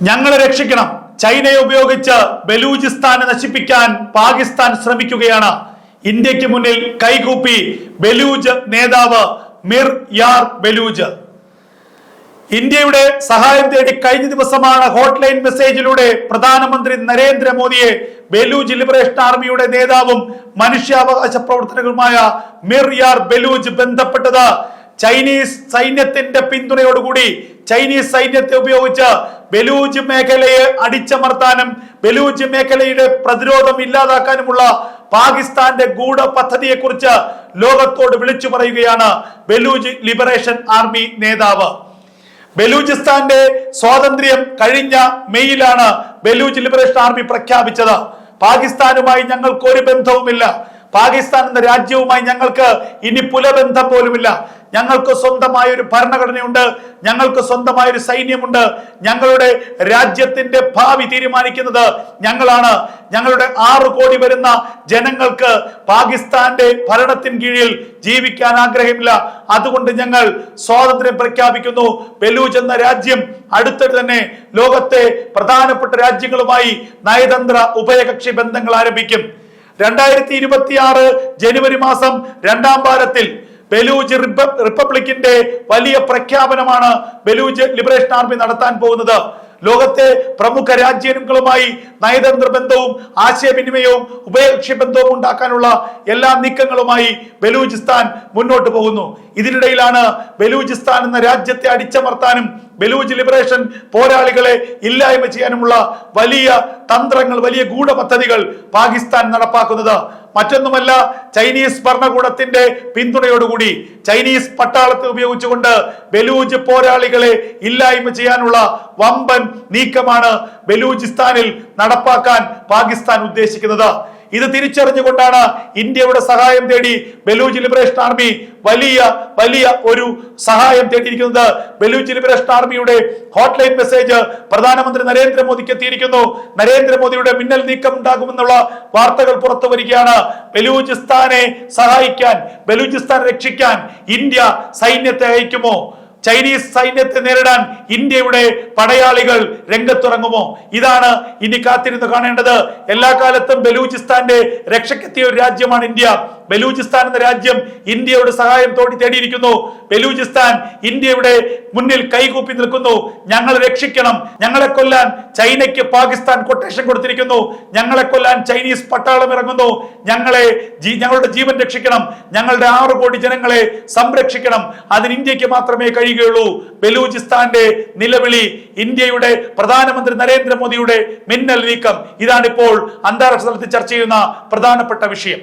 ഞങ്ങളെ രക്ഷിക്കണം. ചൈനയെ ഉപയോഗിച്ച് ബലൂചിസ്ഥാനെ നശിപ്പിക്കാൻ പാകിസ്ഥാൻ ശ്രമിക്കുകയാണ്. ഇന്ത്യയ്ക്ക് മുന്നിൽ കൈകൂപ്പി ബലൂജ് നേതാവ് മിർ യാർ ബലൂജ്. ഇന്ത്യയുടെ സഹായം തേടി കഴിഞ്ഞ ദിവസമാണ് ഹോട്ട്ലൈൻ മെസ്സേജിലൂടെ പ്രധാനമന്ത്രി നരേന്ദ്രമോദിയെ ബലൂജ് ലിബറേഷൻ ആർമിയുടെ നേതാവും മനുഷ്യാവകാശ പ്രവർത്തനങ്ങളുമായ മിർ യാർ ബലൂജ് ബന്ധപ്പെട്ടത്. ചൈനീസ് സൈന്യത്തിന്റെ പിന്തുണയോടുകൂടി ചൈനീസ് സൈന്യത്തെ ഉപയോഗിച്ച് ബലൂജ് മേഖലയെ അടിച്ചമർത്താനും ബലൂജ് മേഖലയുടെ പ്രതിരോധം ഇല്ലാതാക്കാനുമുള്ള പാകിസ്ഥാന്റെ ഗൂഢ പദ്ധതിയെക്കുറിച്ച് ലോകത്തോട് വിളിച്ചു പറയുകയാണ് ബലൂജ് ലിബറേഷൻ ആർമി നേതാവ്. ബലൂചിസ്ഥാന്റെ സ്വാതന്ത്ര്യം കഴിഞ്ഞ മെയ്യിലാണ് ബലൂജ് ലിബറേഷൻ ആർമി പ്രഖ്യാപിച്ചത്. പാകിസ്ഥാനുമായി ഞങ്ങൾക്ക് ഒരു ബന്ധവുമില്ല. പാകിസ്ഥാൻ എന്ന രാജ്യവുമായി ഞങ്ങൾക്ക് ഇനി പുലബന്ധം പോലുമില്ല. ഞങ്ങൾക്ക് സ്വന്തമായ ഒരു ഭരണഘടനയുണ്ട്. ഞങ്ങൾക്ക് സ്വന്തമായ ഒരു സൈന്യമുണ്ട്. ഞങ്ങളുടെ രാജ്യത്തിന്റെ ഭാവി തീരുമാനിക്കുന്നത് ഞങ്ങളാണ്. ഞങ്ങളുടെ ആറ് കോടി വരുന്ന ജനങ്ങൾക്ക് പാകിസ്ഥാന്റെ ഭരണത്തിന് കീഴിൽ ജീവിക്കാൻ ആഗ്രഹമില്ല. അതുകൊണ്ട് ഞങ്ങൾ സ്വാതന്ത്ര്യം പ്രഖ്യാപിക്കുന്നു. ബലൂജ് എന്ന രാജ്യം അടുത്തിടെ തന്നെ ലോകത്തെ പ്രധാനപ്പെട്ട രാജ്യങ്ങളുമായി നയതന്ത്ര ഉഭയകക്ഷി ബന്ധങ്ങൾ ആരംഭിക്കും. രണ്ടായിരത്തി ഇരുപത്തി ജനുവരി മാസം രണ്ടാം വാരത്തിൽ ബലൂജ് റിപ്പബ്ലിക്കിന്റെ വലിയ പ്രഖ്യാപനമാണ് ബലൂജ് ലിബറേഷൻ ആർമി നടത്താൻ പോകുന്നത്. ലോകത്തെ പ്രമുഖ രാജ്യങ്ങളുമായി നയതന്ത്ര ബന്ധവും ആശയവിനിമയവും ഉഭയകക്ഷി ബന്ധവും ഉണ്ടാക്കാനുള്ള എല്ലാ നീക്കങ്ങളുമായി ബലൂചിസ്ഥാൻ മുന്നോട്ട് പോകുന്നു. ഇതിനിടയിലാണ് ബലൂചിസ്ഥാൻ എന്ന രാജ്യത്തെ അടിച്ചമർത്താനും ബലൂജ് ലിബറേഷൻ പോരാളികളെ ഇല്ലായ്മ ചെയ്യാനുമുള്ള വലിയ തന്ത്രങ്ങൾ വലിയ ഗൂഢപദ്ധതികൾ പാകിസ്ഥാൻ നടപ്പാക്കുന്നത്. മറ്റൊന്നുമല്ല ചൈനീസ് ഭരണകൂടത്തിന്റെ പിന്തുണയോടുകൂടി ചൈനീസ് പട്ടാളത്തെ ഉപയോഗിച്ചുകൊണ്ട് ബലൂജ് പോരാളികളെ ഇല്ലായ്മ ചെയ്യാനുള്ള വമ്പൻ നീക്കമാണ് ബലൂചിസ്ഥാനിൽ നടപ്പാക്കാൻ പാകിസ്ഥാൻ ഉദ്ദേശിക്കുന്നത്. ഇത് തിരിച്ചറിഞ്ഞുകൊണ്ടാണ് ഇന്ത്യയുടെ സഹായം തേടി ബലൂജ് ലിബറേഷൻ ആർമി വലിയ വലിയ ഒരു സഹായം തേടിയിരിക്കുന്നത്. ബലൂജ് ലിബറേഷൻ ആർമിയുടെ ഹോട്ട്ലൈൻ മെസ്സേജ് പ്രധാനമന്ത്രി നരേന്ദ്രമോദിക്ക് എത്തിയിരിക്കുന്നു. നരേന്ദ്രമോദിയുടെ മിന്നൽ നീക്കം ഉണ്ടാകുമെന്നുള്ള വാർത്തകൾ പുറത്തു വരികയാണ്. ബലൂചിസ്ഥാനെ സഹായിക്കാൻ ബലൂചിസ്ഥാൻ രക്ഷിക്കാൻ ഇന്ത്യ സൈന്യത്തെ അയക്കുമോ? ചൈനീസ് സൈന്യത്തെ നേരിടാൻ ഇന്ത്യയുടെ പടയാളികൾ രംഗത്തിറങ്ങുമോ? ഇതാണ് ഇനി കാത്തിരുന്ന് കാണേണ്ടത്. എല്ലാ കാലത്തും ബലൂചിസ്ഥാന്റെ രക്ഷക്കെത്തിയ ഒരു രാജ്യമാണ് ഇന്ത്യ. ബലൂചിസ്ഥാൻ എന്ന രാജ്യം ഇന്ത്യയുടെ സഹായം തോടി തേടിയിരിക്കുന്നു. ബലൂചിസ്ഥാൻ ഇന്ത്യയുടെ മുന്നിൽ കൈകൂപ്പി നിൽക്കുന്നു. ഞങ്ങൾ രക്ഷിക്കണം. ഞങ്ങളെ കൊല്ലാൻ ചൈനയ്ക്ക് പാകിസ്ഥാൻ കൊട്ടേഷൻ കൊടുത്തിരിക്കുന്നു. ഞങ്ങളെ കൊല്ലാൻ ചൈനീസ് പട്ടാളം ഇറങ്ങുന്നു. ഞങ്ങളെ ഞങ്ങളുടെ ജീവൻ രക്ഷിക്കണം. ഞങ്ങളുടെ ആറ് കോടി ജനങ്ങളെ സംരക്ഷിക്കണം. അതിന് ഇന്ത്യയ്ക്ക് മാത്രമേ വരികയുള്ളൂ ബലൂചിസ്ഥാന്റെ നിലവിളി ഇന്ത്യയുടെ പ്രധാനമന്ത്രി നരേന്ദ്രമോദിയുടെ മിന്നൽ നീക്കം ഇതാണ് ഇപ്പോൾ അന്താരാഷ്ട്ര തലത്തിൽ ചർച്ച ചെയ്യുന്ന പ്രധാനപ്പെട്ട വിഷയം